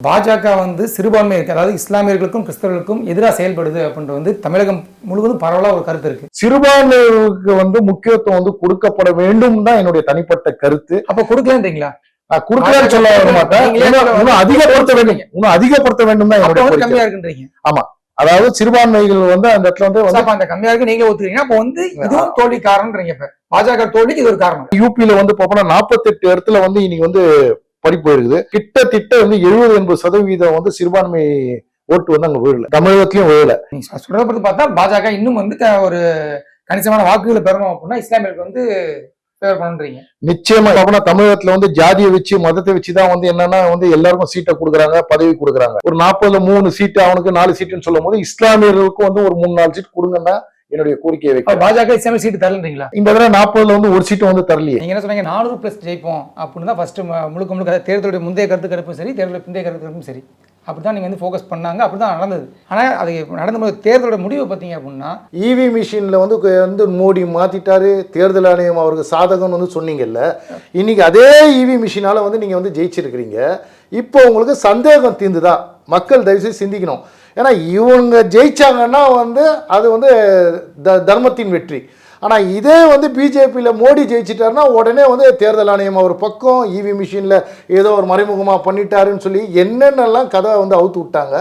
பாஜக வந்து சிறுபான்மையிற்கு அதாவது இஸ்லாமியர்களுக்கும் கிறிஸ்தவர்களுக்கும் எதிராக செயல்படுது அப்படின்றது வந்து தமிழகம் முழுவதும் பரவலாக ஒரு கருத்து இருக்கு. சிறுபான்மையினருக்கு வந்து முக்கியத்துவம் வந்து கொடுக்கப்பட வேண்டும் தான் என்னுடைய தனிப்பட்ட கருத்து. அப்ப கொடுக்கலன்றீங்களா? நான் குறுக்கலன்னு சொல்ல வர மாட்டேன். இன்னும் அதிகப்படுத்த வேண்டும் இன்னும் அதிகப்படுத்த வேண்டும் தான் என்னுடைய. கம்மியா இருக்குன்றீங்க. அதாவது சிறுபான்மைகள் வந்து அந்த இடத்துல வந்து அந்த கம்மியா இருக்கு நீங்களே ஒத்துக்கிறீங்க. அப்ப வந்து இதுவும் தோல்வி காரணம்ன்றீங்க இப்ப. பாஜக தோல்விக்கு இது ஒரு காரணம். யூபியில வந்து பாப்போம்னா நாற்பத்தெட்டு இடத்துல வந்து இன்னைக்கு வந்து பறி போயிருக்குது. கிட்டத்தட்ட வந்து எழுபது எண்பது சதவீதம் வந்து சிறுபான்மை ஓட்டு வந்து அங்க விழல தமிழகத்திலயும் விழல சொல்றத பத்தி பார்த்தா பாஜக இன்னும் வந்து ஒரு கணிசமான வாக்குகளை பெறணும் அப்படின்னா இஸ்லாமியர்களுக்கு வந்து நிச்சயமா பாப்போம்னா தமிழகத்துல வந்து ஜாதியை வச்சு மதத்தை வச்சு தான் வந்து என்னன்னா வந்து எல்லாருக்கும் சீட்டை கொடுக்குறாங்க பதவி கொடுக்குறாங்க. ஒரு நாற்பதுல மூணு சீட்டு அவனுக்கு நாலு சீட்டுன்னு சொல்லும் போது இஸ்லாமியர்களுக்கும் வந்து ஒரு மூணு நாலு சீட் கொடுங்கன்னா என்னுடைய கோரிக்கையை வைக்கிறேன். பாஜக இஸ்லாமிய சீட்டு தரலன்றீங்களா? இந்த தடவை நாற்பதுல வந்து ஒரு சீட்டு வந்து தரலையே. நீங்க என்ன சொன்னீங்க? நானூறு பிளஸ் ஜெயிப்போம் அப்படின்னு தான் ஃபர்ஸ்ட் முழுக்க முழுக்க தேர்தலுடைய முந்தைய கருத்து கருப்பும் சரி தேர்தலுடைய பிந்தைய கருத்து கருப்பும் சரி. அப்படிதான் நீங்க வந்து ஃபோக்கஸ் பண்ணாங்க. அப்படிதான் நடந்தது. ஆனா அது நடந்த தேர்தலோட முடிவு பார்த்தீங்க அப்படின்னா இவி மிஷின்ல வந்து வந்து மோடி மாத்திட்டாரு. தேர்தல் ஆணையம் அவருக்கு சாதகம்னு வந்து சொன்னீங்கல்ல. இன்னைக்கு அதே இவி மிஷினால வந்து நீங்க வந்து ஜெயிச்சிருக்கிறீங்க. இப்போ உங்களுக்கு சந்தேகம் தீர்ந்துதா? மக்கள் தயவுசெய்து சிந்திக்கணும். ஏன்னா இவங்க ஜெயிச்சாங்கன்னா வந்து அது வந்து த தர்மத்தின் வெற்றி ஆனால் இதே வந்து பிஜேபியில் மோடி ஜெயிச்சிட்டாருன்னா உடனே வந்து தேர்தல் ஆணையம் அவர் பக்கம் இவி மிஷினில் ஏதோ ஒரு மறைமுகமாக பண்ணிட்டாருன்னு சொல்லி என்னென்னலாம் கதை வந்து அவுத்து விட்டாங்க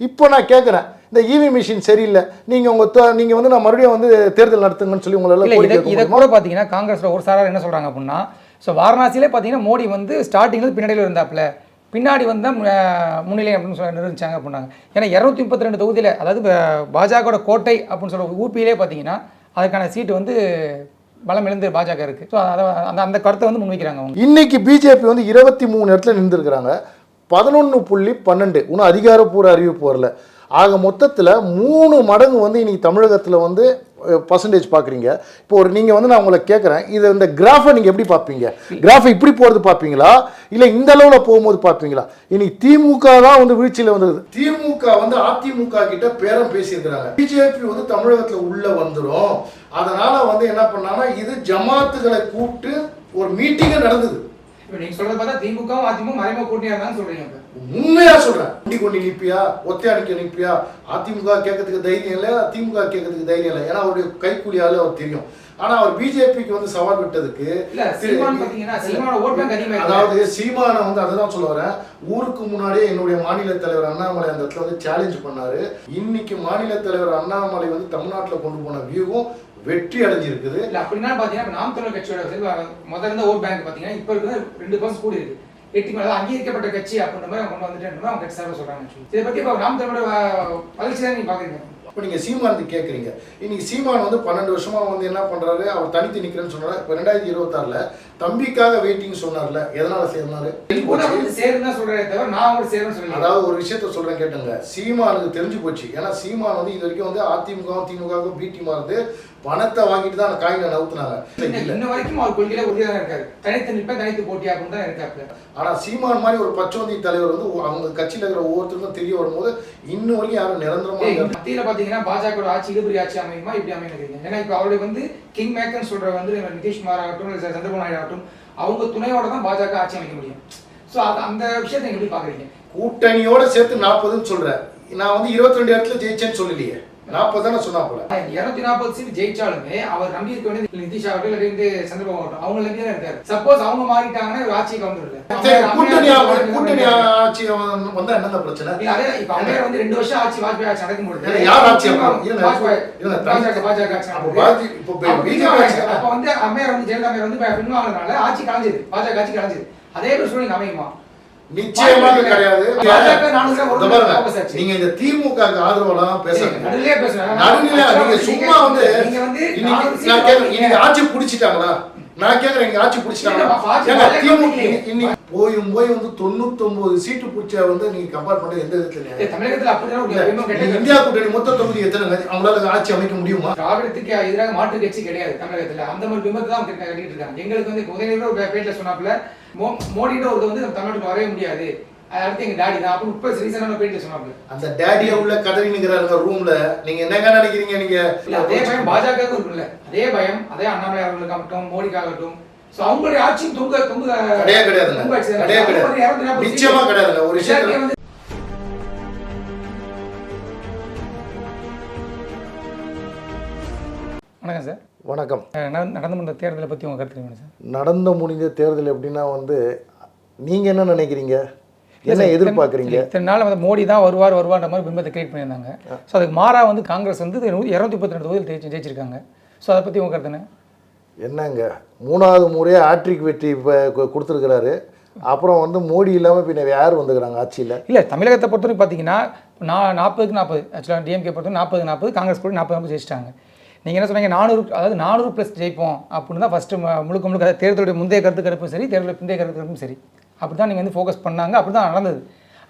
இப்போ நான் கேட்குறேன் இந்த இவி மிஷின் சரியில்லை நீங்கள் உங்கள் நீங்கள் வந்து நான் மறுபடியும் வந்து தேர்தல் நடத்துங்கன்னு சொல்லி உங்களால் இதை? கூட பார்த்தீங்கன்னா காங்கிரஸ்ல ஒரு சாரார் என்ன சொல்றாங்க அப்படின்னா ஸோ வாரணாசியிலே பார்த்தீங்கன்னா மோடி வந்து ஸ்டார்டிங்ல பின்னாடியில் இருந்தாப்புல பின்னாடி வந்து மு- முன்னிலை அப்படின்னு சொல்லி நிரூபிச்சாங்க அப்படின்னாங்க. ஏன்னா இரநூத்தி முப்பத்தி ரெண்டு தொகுதியில் அதாவது பாஜகவோட கோட்டை அப்படின்னு சொல்ற ஊபியிலே பார்த்தீங்கன்னா அதுக்கான சீட்டு வந்து பலம் இழந்து பாஜக இருக்குது ஸோ அதை அந்த அந்த கருத்தை வந்து முன்வைக்கிறாங்க அவங்க. இன்னைக்கு பிஜேபி வந்து இருபத்தி மூணு இடத்துல நின்றுருக்கிறாங்க. பதினொன்று புள்ளி பன்னெண்டு. இன்னும் அதிகாரப்பூர்வ அறிவிப்பு வரல. ஆக மொத்தத்தில் மூணு மடங்கு வந்து இன்னைக்கு தமிழகத்தில் வந்து பர்சன்டேஜ் பார்க்குறீங்க. இப்போ ஒரு நீங்கள் வந்து நான் உங்களை கேட்குறேன் இது இந்த கிராஃபை நீங்கள் எப்படி பார்ப்பீங்க? கிராஃபை இப்படி போகிறது பார்ப்பீங்களா? இல்லை இந்த அளவில் போகும்போது பார்ப்பீங்களா? இன்னைக்கு திமுக தான் வந்து வீழ்ச்சியில் வந்தது. திமுக வந்து அதிமுக கிட்ட பேரம் பேசியிருக்கிறாங்க. பிஜேபி வந்து தமிழகத்தில் உள்ளே வந்துடும் அதனால் வந்து என்ன பண்ணாங்கன்னா இது ஜமாத்துகளை கூப்பிட்டு ஒரு மீட்டிங்கே நடந்தது. இப்போ நீங்கள் சொல்றது பார்த்தா திமுகவும் அதிமுக மறைமுக கூட்டணியாக இருந்தாலும் சொல்றீங்க இப்போ. உண்மையா சொல்றேன். வண்டி கொண்டு நிப்பியா? ஒத்தையாடிக்க நிப்பியா? அதிமுக கேட்கறதுக்கு தைரியம் இல்லை திமுக கேட்கறதுக்கு தைரியம் இல்லை ஏன்னா அவருடைய கைக்கூலியால அவர் தெரியும். ஆனா அவர் பிஜேபிக்கு வந்து சவால் விட்டதுக்கு. அதாவது சீமானை வந்து அதுதான் சொல்ல வரேன். ஊருக்கு முன்னாடியே என்னுடைய மாநில தலைவர் அண்ணாமலை அந்த இடத்துல வந்து சேலஞ்ச் பண்ணாரு. இன்னைக்கு மாநில தலைவர் அண்ணாமலை வந்து தமிழ்நாட்டுல கொண்டு போன வியூவும் வெற்றி அடைஞ்சிருக்குது. இல்ல அப்படின்னா பாத்தீங்கன்னா நாம் தமிழர் கட்சியோட முதல்ல இருந்த ஓட் பேங்க் பாத்தீங்கன்னா இப்ப இருக்கிற ரெண்டு பர்சன்ட் கூடி இருக்கு. எட்டு மேல அங்கீகரிக்கப்பட்ட கட்சி அப்படின்ற மாதிரி அவங்க கொண்டு வந்துட்டு அவங்க கட்சி சார்பா சொல்றாங்க. இதை பத்தி இப்ப நாம் தமிழோட வளர்ச்சி தான் நீங்க பாக்குறீங்க? இப்போ நீங்க சீமானுக்கு கேட்குறீங்க இன்னைக்கு சீமான் வந்து பன்னெண்டு வருஷமா வந்து என்ன பண்றாரு? அவர் தனித்து நிக்கிறேன்னு சொன்னாரு. இப்போ ரெண்டாயிரத்தி இருபத்தாறுல தம்பிக்காக வெயிட்டிங் சொன்னார்ல. எதனால சேர்ந்தாரு? சேருன்னு தான் சொல்றேன் தவிர நான் கூட சேருன்னு சொல்லல. அதாவது ஒரு விஷயத்த சொல்றேன் கேட்டுங்க. சீமானுக்கு தெரிஞ்சு போச்சு. ஏன்னா சீமான் வந்து இது வரைக்கும் வந்து அதிமுகவும் திமுகவும் பி டீமா இருந்து பணத்தை வாங்கிட்டு தான் அந்த காயினை நவுத்துனாங்க. இன்ன வரைக்கும் அவர் கொள்கையில உறுதியா தான் இருக்காரு. தனித்து நிற்பேன் தனித்து போட்டி அப்படின்னு தான் இருக்காரு ஆனா சீமான் மாதிரி ஒரு பச்சோந்தி தலைவர் வந்து அவங்க கட்சியில இருக்கிற ஒவ்வொருத்தருக்கும் தெரிய வரும்போது இன்னும் வரைக்கும் யாரும் நிரந்தரமா ஏய், இல்ல. மத்தியில பாத்தீங்கன்னா பாஜக ஆட்சி இழுபறி ஆட்சி அமையுமா? இப்படி அமையுங்க ஏன்னா இப்ப அவருடைய வந்து கிங் மேக்கர்னு சொல்ற வந்து நிதிஷ்குமார் ஆகட்டும் சந்திரபாபு நாயுடு ஆகட்டும் அவங்க துணையோட தான் பாஜக ஆட்சி அமைக்க முடியும். சோ அது அந்த விஷயத்தை எப்படி பாக்குறீங்க? கூட்டணியோட சேர்த்து நாற்பதுன்னு சொல்றேன் நான் வந்து இருபத்தி ரெண்டு இடத்துல ஜெயிச்சேன்னு சொல்லலையே. நாற்பது தானே சொன்னா போல. இருநூத்தி நாற்பது சீட் ஜெயிச்சாலுமே அவர் நம்பி இருக்க வேண்டியது நிதிஷ் இல்லை வந்து சந்திரபாபு அவங்க நம்பி தான் இருக்காரு. சப்போஸ் அவங்க மாறிட்டாங்கன்னா கூட்டணி கூட்டணி ஆட்சி வந்தா என்னென்ன பிரச்சனை? அதே இப்ப அம்மையார் வந்து ரெண்டு வருஷம் ஆட்சி வாஜ்பாய் ஆட்சி நடக்கும் பொழுது யார் ஆட்சி பாஜக பாஜக ஆட்சி அப்ப வந்து அம்மையார் வந்து ஜெயலலிதா அம்மையார் வந்து பின்வாங்கினால ஆட்சி கலைஞ்சது பாஜக ஆட்சி கலைஞ்சது. அதே ஒரு சூழ்நிலை அமையுமா? நிச்சயமாக கிடையாது. நீங்க இந்த திமுக ஆதரவெல்லாம் பேசுறீங்க நீங்க சும்மா வந்து இன்னைக்கு ஆட்சி பிடிச்சிட்டாங்களா? நான் கேக்குறேன் இங்க ஆட்சி பிடிச்சிட்டாங்களா? போயும் போய் வந்து தொண்ணூத்தொன்பது சீட்டு பிடிச்ச வந்து நீங்க கம்பேர் பண்ண எந்த விதத்துல. இந்தியா கூட்டணி மொத்த தொகுதி எத்தனை அவங்களால ஆட்சி அமைக்க முடியுமா? திராவிடத்துக்கு எதிராக மாற்று கட்சி கிடையாது தமிழகத்துல. அந்த மாதிரி தான் கட்டிட்டு இருக்காங்க. எங்களுக்கு வந்து உதயநிதி பேட்டில் சொன்னாப்புல மோ- மோடின்ற ஒரு வந்து நம்ம தமிழ்நாட்டுக்கு வரவே முடியாது. அது அடுத்து எங்க டாடி தான். அப்படின்னு இப்ப ரீசனான பேட்டில் சொன்னாப்புல அந்த டேடியா உள்ள கதறி நிக்கிறாருங்க ரூம்ல நீங்க என்னங்க நினைக்கிறீங்க நீங்க? இல்ல அதே பயம் பாஜகவுக்கும் இருக்குல்ல அதே பயம். அதே அண்ணாமலை அவர்களுக்காகட்டும் மோடிக்காகட்டும் சோ அவங்களுடைய ஆட்சியும் தொங்க தொங்க கிடையாது. கிடையாது. கிடையாது 240 நிச்சயமா கிடையாதுங்க. ஒரு விஷயம் வணக்கம் சார். வணக்கம். நடந்து முடிந்த தேர்தலை பற்றி உங்கள் கருத்து சார்? நடந்து முடிஞ்ச தேர்தல் எப்படின்னா வந்து நீங்கள் என்ன நினைக்கிறீங்க? என்ன எதிர்பார்க்குறீங்க? இத்தனை நாள் வந்து மோடி தான் வருவார் வருவார்ன்ற மாதிரி பிம்பத்தை கிரியேட் பண்ணியிருந்தாங்க. ஸோ அதுக்கு மாறா வந்து காங்கிரஸ் வந்து இரநூத்தி முப்பத்தி ரெண்டு தொகுதியில் ஜெயிச்சு ஜெயிச்சிருக்காங்க. ஸோ அதை பற்றி உங்கள் கருத்து என்ன? என்னங்க? மூணாவது முறையாக ஆட்ரிக் வெற்றி இப்போ கொடுத்துருக்கிறாரு. அப்புறம் வந்து மோடி இல்லாமல் பின்ன யார் வந்துக்கிறாங்க ஆட்சியில்? இல்லை தமிழகத்தை பொறுத்தவரைக்கும் பார்த்தீங்கன்னா நான் நாற்பதுக்கு நாற்பது ஆக்சுவலாக டிஎம்கே பொறுத்தவரை நாற்பது நாற்பது காங்கிரஸ் கூட நாற்பது நாற்பது ஜெயிச்சிட்டாங்க. நீங்கள் என்ன சொன்னீங்க நானூறு அதாவது நானூறு ப்ளஸ் ஜெயிப்போம் அப்படின்னு தான் ஃபஸ்ட்டு முழுக்க முழுக்க அதாவது தேர்தலுடைய முந்தைய கருத்து கருப்பும் சரி தேர்தலுடைய பிந்தைய கருத்து கருப்பும் சரி. அப்படி தான் நீங்கள் வந்து ஃபோக்கஸ் பண்ணாங்க அப்படி தான் நடந்தது.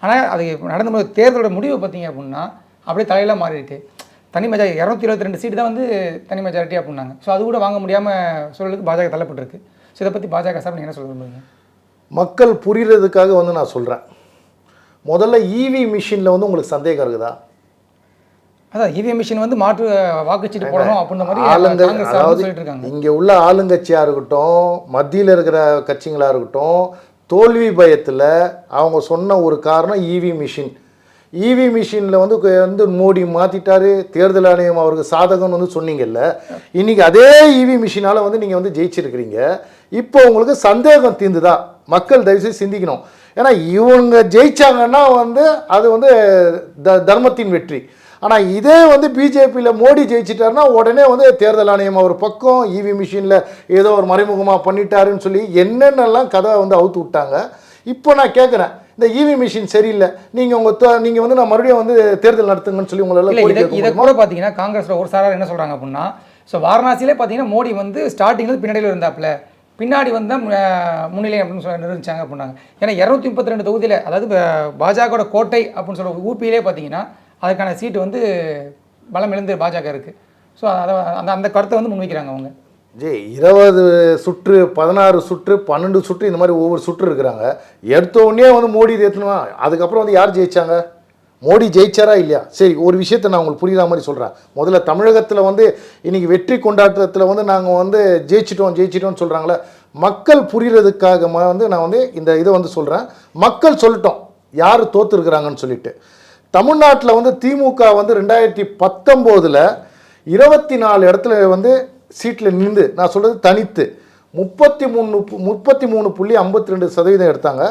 ஆனால் அது நடந்த போது தேர்தலோட முடிவு பார்த்தீங்க அப்படின்னா அப்படியே தலையெல்லாம் மாறி தனி மெஜாரிட்டி இரநூத்தி இருபத்தி ரெண்டு சீட்டு தான் வந்து தனி மெஜாரிட்டி அப்படின்னாங்க. ஸோ அது கூட வாங்க முடியாமல் சூழலுக்கு பாஜக தள்ளப்பட்டிருக்கு. ஸோ இதை பற்றி பாஜக சார் நீங்கள் என்ன சொல்ல விரும்புறீங்க? மக்கள் புரிகிறதுக்காக வந்து நான் சொல்கிறேன் முதல்ல இவி மிஷினில் வந்து உங்களுக்கு சந்தேகம் இருக்குதா? அதான் இவிஎம் மிஷின் வந்து மாற்று வாக்குச்சீட்டு போடணும் அப்படின்ற மாதிரி ஆளுங்க அதாவது இங்கே உள்ள ஆளுங்கட்சியாக இருக்கட்டும் மத்தியில் இருக்கிற கட்சிங்களாக இருக்கட்டும் தோல்வி பயத்தில் அவங்க சொன்ன ஒரு காரணம் இவி மிஷின் இவி மிஷினில் வந்து வந்து மோடி மாற்றிட்டாரு தேர்தல் ஆணையம் அவருக்கு சாதகம்னு வந்து சொன்னீங்கல்ல. இன்னைக்கு அதே இவி மிஷினால் வந்து நீங்கள் வந்து ஜெயிச்சிருக்கிறீங்க. இப்போ உங்களுக்கு சந்தேகம் தீர்ந்துதா மக்கள் தயவுசெய்து சிந்திக்கணும். ஏன்னா இவங்க ஜெயிச்சாங்கன்னா வந்து அது வந்து த தர்மத்தின் வெற்றி. ஆனால் இதே வந்து பிஜேபியில் மோடி ஜெயிச்சிட்டாருன்னா உடனே வந்து தேர்தல் ஆணையம் அவர் பக்கம் இவி மிஷினில் ஏதோ ஒரு மறைமுகமாக பண்ணிட்டாருன்னு சொல்லி என்னென்னலாம் கதை வந்து அவுத்து விட்டாங்க. இப்போ நான் கேட்குறேன் இந்த இவி மிஷின் சரியில்லை நீங்கள் உங்கள் நீங்கள் வந்து நான் மறுபடியும் வந்து தேர்தல் நடத்துங்கன்னு சொல்லி உங்களால் இதை கூட பார்த்தீங்கன்னா காங்கிரஸில் ஒரு சாரார் என்ன சொல்கிறாங்க அப்படின்னா ஸோ வாரணாசியிலே பார்த்தீங்கன்னா மோடி வந்து ஸ்டார்டிங்கில் பின்னாடியில் இருந்தாப்புல பின்னாடி வந்து முன்னிலை அப்படின்னு சொல்லி நிரூபிச்சாங்க அப்படின்னாங்க. ஏன்னா இரநூத்தி முப்பத்தி ரெண்டு தொகுதியில் அதாவது பாஜகவோட கோட்டை அப்படின்னு சொல்ல ஊபியிலே பார்த்தீங்கன்னா அதுக்கான சீட்டு வந்து பலம் பாஜக இருக்குது ஸோ அதை அந்த அந்த கருத்தை வந்து முன்வைக்கிறாங்க அவங்க. ஜி இருபது சுற்று பதினாறு சுற்று பன்னெண்டு சுற்று இந்த மாதிரி ஒவ்வொரு சுற்று இருக்கிறாங்க. எடுத்த உடனே வந்து மோடி ஏற்றணுமா அதுக்கப்புறம் வந்து யார் ஜெயிச்சாங்க? மோடி ஜெயிச்சாரா இல்லையா? சரி ஒரு விஷயத்தை நான் உங்களுக்கு புரியுற மாதிரி சொல்கிறேன் முதல்ல தமிழகத்தில் வந்து இன்றைக்கி வெற்றி கொண்டாட்டத்தில் வந்து நாங்கள் வந்து ஜெயிச்சிட்டோம் ஜெயிச்சிட்டோம்னு சொல்கிறாங்களே மக்கள் புரிகிறதுக்காக வந்து நான் வந்து இந்த இதை வந்து சொல்கிறேன் மக்கள் சொல்லட்டும் யார் தோற்றுருக்குறாங்கன்னு சொல்லிட்டு. தமிழ்நாட்டில் வந்து திமுக வந்து ரெண்டாயிரத்தி பத்தொம்போதில் இருபத்தி நாலு இடத்துல வந்து சீட்டில் நின்று நான் சொல்கிறது தனித்து முப்பத்தி மூணு முப்பத்தி மூணு புள்ளி ஐம்பத்தி ரெண்டு சதவீதம் எடுத்தாங்க.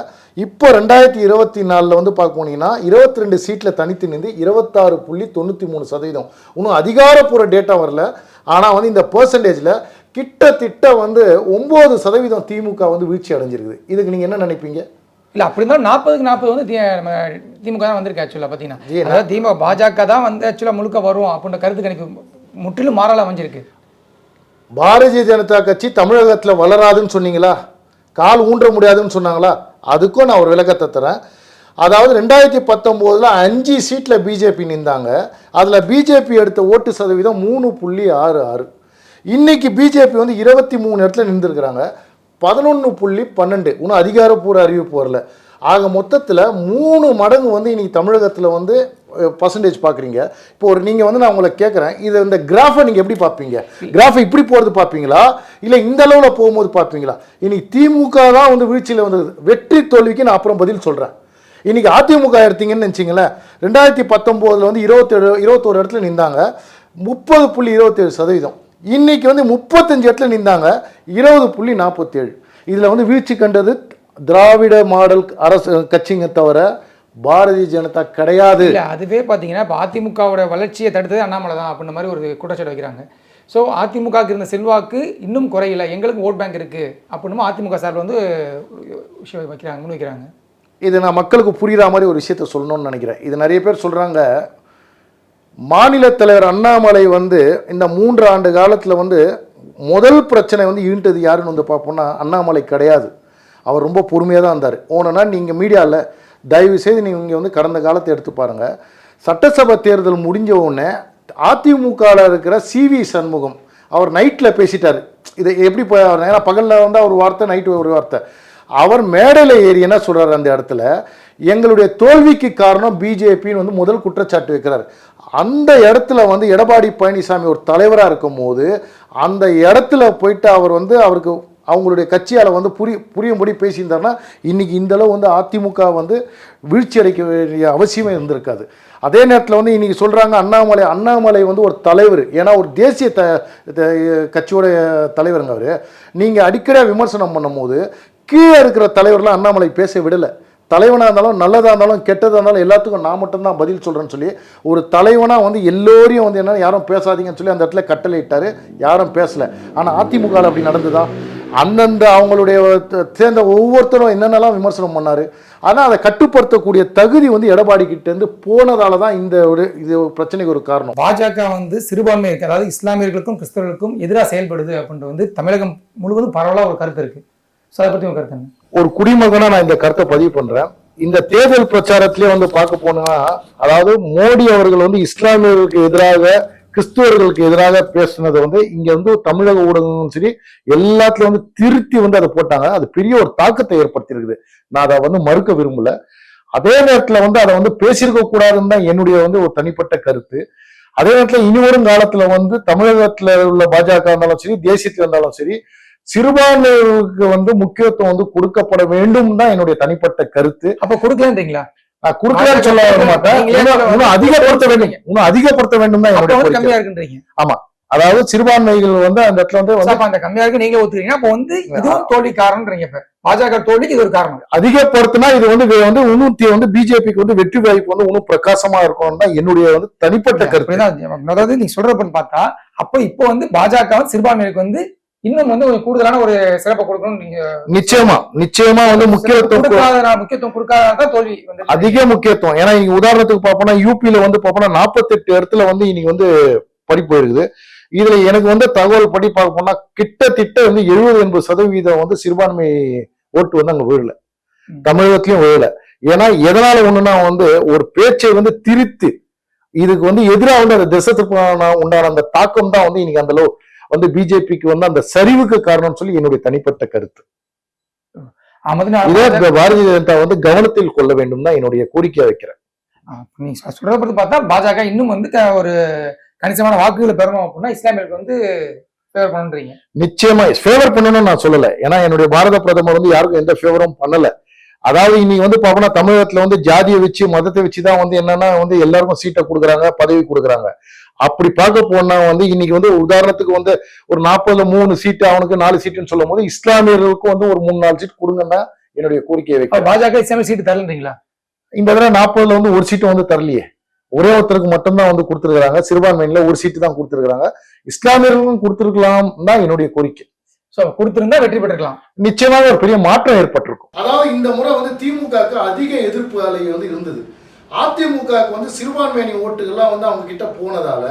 இப்போ ரெண்டாயிரத்தி இருபத்தி நாலில் வந்து பார்க்க போனீங்கன்னா இருபத்தி ரெண்டு சீட்டில் தனித்து நின்று இருபத்தாறு புள்ளி தொண்ணூற்றி மூணு சதவீதம். இன்னும் அதிகாரப்பூர்வ டேட்டா வரல. ஆனால் வந்து இந்த பர்சன்டேஜில் கிட்டத்தட்ட வந்து ஒம்பது சதவீதம் திமுக வந்து வீழ்ச்சி அடைஞ்சிருக்குது. இதுக்கு நீங்கள் என்ன நினைப்பீங்க? இல்லை அப்படி இருந்தாலும் நாற்பதுக்கு நாற்பது வந்து நம்ம திமுக தான் வந்திருக்கு ஆக்சுவலாக பார்த்தீங்கன்னா. அதாவது திமுக பாஜக தான் வந்து ஆக்சுவலாக முழுக்க வரும் அப்படின்ற கருத்து கணிப்பு முற்றிலும் மாறலாம் அமைஞ்சிருக்கு. பாரதிய ஜனதா கட்சி தமிழகத்தில் வளராதுன்னு சொன்னீங்களா? கால் ஊன்ற முடியாதுன்னு சொன்னாங்களா? அதுக்கும் நான் ஒரு விளக்கத்தை தரேன். அதாவது ரெண்டாயிரத்தி பத்தொம்போதில் அஞ்சு சீட்டில் பிஜேபி நின்றாங்க. அதில் பிஜேபி எடுத்த ஓட்டு சதவீதம் மூணு புள்ளி ஆறு ஆறு. இன்னைக்கு பிஜேபி வந்து இருபத்தி மூணு இடத்துல நின்றுருக்கிறாங்க. பதினொன்று புள்ளி பன்னெண்டு. இன்னும் அதிகாரப்பூர்வ அறிவிப்பு வரல ஆக மொத்தத்தில் மூணு மடங்கு வந்து இன்றைக்கி தமிழகத்தில் வந்து பர்சன்டேஜ் பார்க்குறீங்க இப்போ ஒரு நீங்கள் வந்து நான் உங்களை கேட்குறேன் இது இந்த கிராஃபை நீங்கள் எப்படி பார்ப்பீங்க கிராஃபை இப்படி போகிறது பார்ப்பீங்களா இல்லை இந்த அளவில் போகும்போது பார்ப்பீங்களா இன்றைக்கி திமுக தான் வந்து வீழ்ச்சியில் வந்தது. வெற்றி தோல்விக்கு நான் அப்புறம் பதில் சொல்கிறேன் இன்றைக்கி அதிமுக எடுத்தீங்கன்னு நினச்சிங்களேன். ரெண்டாயிரத்தி பத்தொம்போதில் வந்து இருபத்தேழு இருபத்தோரு இடத்துல நின்றாங்க முப்பது புள்ளி இருபத்தேழு சதவீதம். இன்னைக்கு வந்து முப்பத்தஞ்சு இடத்துல நின்றாங்க இருபது புள்ளி நாற்பத்தேழு. இதில் வந்து வீழ்ச்சி கண்டது திராவிட மாடல் அரசு கட்சிங்க தவிர பாரதிய ஜனதா கிடையாது. அதுவே பார்த்தீங்கன்னா இப்போ அதிமுகவோட வளர்ச்சியை தடுத்தது அண்ணாமலை தான் அப்படின்ற மாதிரி ஒரு குற்றச்சாட்டு வைக்கிறாங்க. ஸோ அதிமுகவுக்கு இருந்த செல்வாக்கு இன்னும் குறையல. எங்களுக்கு ஓட் பேங்க் இருக்குது அப்படின்னு அதிமுக சார்பில் வந்து விஷயம் வைக்கிறாங்க முன் வைக்கிறாங்க இது நான் மக்களுக்கு புரியுற மாதிரி ஒரு விஷயத்த சொல்லணும்னு நினைக்கிறேன். இது நிறைய பேர் சொல்கிறாங்க மாநில தலைவர் அண்ணாமலை வந்து இந்த மூன்று ஆண்டு காலத்தில் வந்து முதல் பிரச்சனை வந்து ஈண்டது யாருன்னு வந்து பார்ப்போம்னா அண்ணாமலை கிடையாது. அவர் ரொம்ப பொறுமையாக தான் இருந்தார். ஓனனா நீங்கள் மீடியாவில் தயவு செய்து நீங்கள் வந்து கடந்த காலத்தை எடுத்து பாருங்கள் சட்டசபை தேர்தல் முடிஞ்ச உடனே அதிமுகவில் இருக்கிற சிவி சண்முகம் அவர் நைட்டில் பேசிட்டார். இதை எப்படி போய் ஏன்னா பகலில் வந்து ஒரு வார்த்தை நைட்டு ஒரு வார்த்தை. அவர் மேடையில் ஏறி என்ன சொல்கிறார் அந்த இடத்துல? எங்களுடைய தோல்விக்கு காரணம் பிஜேபின்னு வந்து முதல் குற்றச்சாட்டு வைக்கிறார். அந்த இடத்துல வந்து எடப்பாடி பழனிசாமி ஒரு தலைவராக இருக்கும்போது அந்த இடத்துல போயிட்டு அவர் வந்து அவருக்கு அவங்களுடைய கட்சியால் வந்து புரிய புரியும்படி பேசியிருந்தாருன்னா இன்னைக்கு இந்தளவு வந்து அதிமுக வந்து வீழ்ச்சி அடைக்க வேண்டிய அவசியமே இருந்திருக்காது. அதே நேரத்தில் வந்து இன்னைக்கு சொல்கிறாங்க அண்ணாமலை அண்ணாமலை வந்து ஒரு தலைவர். ஏன்னா ஒரு தேசிய த த- தலைவருங்க அவர். நீங்கள் அடிக்கடியாக விமர்சனம் பண்ணும்போது கீழே இருக்கிற தலைவர்லாம் அண்ணாமலை பேச விடலை. தலைவனாக இருந்தாலும் நல்லதாக இருந்தாலும் கெட்டதாக இருந்தாலும் எல்லாத்துக்கும் நான் மட்டும்தான் பதில் சொல்கிறேன்னு சொல்லி ஒரு தலைவனாக வந்து எல்லோரையும் வந்து என்ன யாரும் பேசாதீங்கன்னு சொல்லி அந்த இடத்துல கட்டளை இட்டார் யாரும் பேசலை. ஆனால் அதிமுகவில் அப்படி நடந்துதான் அந்தந்த அவங்களுடைய சேர்ந்த ஒவ்வொருத்தரும் என்னென்னலாம் விமர்சனம் பண்ணார்? ஆனால் அதை கட்டுப்படுத்தக்கூடிய தகுதி வந்து எடப்பாடி கிட்டேருந்து போனதால தான் இந்த ஒரு இது ஒரு பிரச்சனைக்கு ஒரு காரணம். பாஜக வந்து சிறுபான்மை அதாவது இஸ்லாமியர்களுக்கும் கிறிஸ்தவர்களுக்கும் எதிராக செயல்படுது அப்படின்ட்டு வந்து தமிழகம் முழுவதும் பரவலாக ஒரு கருத்து இருக்குது ஸோ அதை பற்றி ஒரு கருத்து என்ன? ஒரு குடிமகனா நான் இந்த கருத்தை பதிவு பண்றேன். இந்த தேர்தல் பிரச்சாரத்திலே வந்து பார்க்க போனா அதாவது மோடி அவர்கள் வந்து இஸ்லாமியர்களுக்கு எதிராக கிறிஸ்துவர்களுக்கு எதிராக பேசுனது வந்து இங்க வந்து தமிழக ஊடகங்களும் சரி எல்லாத்துலயும் வந்து திருத்தி வந்து அதை போட்டாங்க. அது பெரிய ஒரு தாக்கத்தை ஏற்படுத்தி இருக்குது நான் அதை வந்து மறுக்க விரும்பல. அதே நேரத்துல வந்து அதை வந்து பேசியிருக்க கூடாதுன்னு தான் என்னுடைய வந்து ஒரு தனிப்பட்ட கருத்து. அதே நேரத்துல இனி வரும் காலத்துல வந்து தமிழகத்துல உள்ள பாஜக இருந்தாலும் சரி தேசியத்துல இருந்தாலும் சரி சிறுபான்மையினருக்கு வந்து முக்கியத்துவம் வந்து கொடுக்கப்பட வேண்டும் தான் என்னுடைய தனிப்பட்ட கருத்து. அப்போ கொடுக்கலன்றீங்களா? நான் குறுக்கலான்னு சொல்ல வர மாட்டேன். இன்னும் அதிகப்படுத்த வேண்டும் இன்னும் அதிகப்படுத்த வேண்டும் தான் என்னுடைய. கம்மியா இருக்குன்றீங்க. அதாவது சிறுபான்மைகள் வந்து அந்த இடத்துல வந்து அந்த கம்மியா இருக்கு நீங்களே ஒத்துக்கிறீங்க. அப்போ வந்து இதுவும் தோல்வி காரணம்ன்றீங்க இப்ப. பாஜக தோல்விக்கு இது ஒரு காரணம். அதிகப்படுத்தினா இது வந்து வந்து இன்னும் வந்து பிஜேபிக்கு வந்து வெற்றி வாய்ப்பு வந்து இன்னும் பிரகாசமா இருக்கும் தான் என்னுடைய வந்து தனிப்பட்ட கருத்து. அதாவது நீங்க சொல்றப்பன்னு பார்த்தா அப்போ இப்போ வந்து பாஜக வந்து சிறுபான்மையினருக்கு வந்து இன்னும் வந்து ஒரு கூடுதலான ஒரு சிறப்பை கொடுக்கணும் நீங்க நிச்சயமா நிச்சயமா வந்து முக்கியத்துவம் கொடுக்காத முக்கியத்துவம் கொடுக்காதான் தோல்வி அதிக முக்கியத்துவம். ஏன்னா இங்க உதாரணத்துக்கு பார்ப்போம்னா யூபியில வந்து பார்ப்போம்னா நாற்பத்தெட்டு இடத்துல வந்து இன்னைக்கு வந்து படி போயிருக்குது. இதுல எனக்கு வந்து தகவல் படி பார்க்க போனா கிட்டத்தட்ட வந்து எழுபது எண்பது சதவீதம் வந்து சிறுபான்மை ஓட்டு வந்து அங்க விழல. தமிழகத்திலயும் விழல. ஏன்னா எதனால ஒண்ணுன்னா வந்து ஒரு பேச்சை வந்து திரித்து இதுக்கு வந்து எதிராக வந்து அந்த திசத்துக்கு உண்டான அந்த தாக்கம் தான் வந்து இன்னைக்கு அந்த அளவு. வந்து பிஜேபிக்கு வந்து அந்த சரிவுக்கு காரணம் சொல்லி என்னுடைய தனிப்பட்ட கருத்து. பாரதிய ஜனதா வந்து கவனத்தில் கொள்ள வேண்டும் தான் என்னுடைய கோரிக்கையை வைக்கிறேன். நீங்க சொல்றத பத்தி பார்த்தா பாஜக இன்னும் வந்து ஒரு கணிசமான வாக்குகளை பெறணும் அப்படின்னா இஸ்லாமியருக்கு வந்து ஃபேவர் நிச்சயமா ஃபேவர் பண்ணணும்னு நான் சொல்லல. ஏன்னா என்னுடைய பாரத பிரதமர் வந்து யாருக்கும் எந்த ஃபேவரும் பண்ணல. அதாவது இன்னைக்கு வந்து பாப்போம்னா தமிழகத்துல வந்து ஜாதியை வச்சு மதத்தை வச்சு தான் வந்து என்னன்னா வந்து எல்லாருக்கும் சீட்டை கொடுக்குறாங்க பதவி கொடுக்குறாங்க. அப்படி பார்க்க போனா வந்து இன்னைக்கு வந்து உதாரணத்துக்கு வந்து ஒரு நாற்பதுல மூணு சீட்டு அவனுக்கு நாலு சீட்டுன்னு சொல்லும் போது இஸ்லாமியர்களுக்கும் வந்து ஒரு மூணு நாலு சீட் கொடுங்கன்னா என்னுடைய கோரிக்கையை வைக்கிறேன். பாஜக இஸ்லாமிய சீட்டு தரலன்றீங்களா? இந்த தடவை நாற்பதுல வந்து ஒரு சீட்டு வந்து தரலையே. ஒரே ஒருத்தருக்கு மட்டும்தான் வந்து கொடுத்துருக்காங்க சிறுபான்மையில ஒரு சீட்டு தான் கொடுத்துருக்காங்க இஸ்லாமியர்களுக்கும் கொடுத்துருக்கலாம் தான் என்னுடைய கோரிக்கை. சோ கொடுத்திருந்தா வெற்றி பெற்றிருக்கலாம். நிச்சயமாக ஒரு பெரிய மாற்றம் ஏற்பட்டிருக்கும். அதாவது இந்த முறை வந்து திமுகவுக்கு அதிக எதிர்ப்பு அலை வந்து இருந்தது. அதிமுகவுக்கு வந்து சிறுபான்மையினி ஓட்டுகள்லாம் வந்து அவங்க கிட்ட போனதால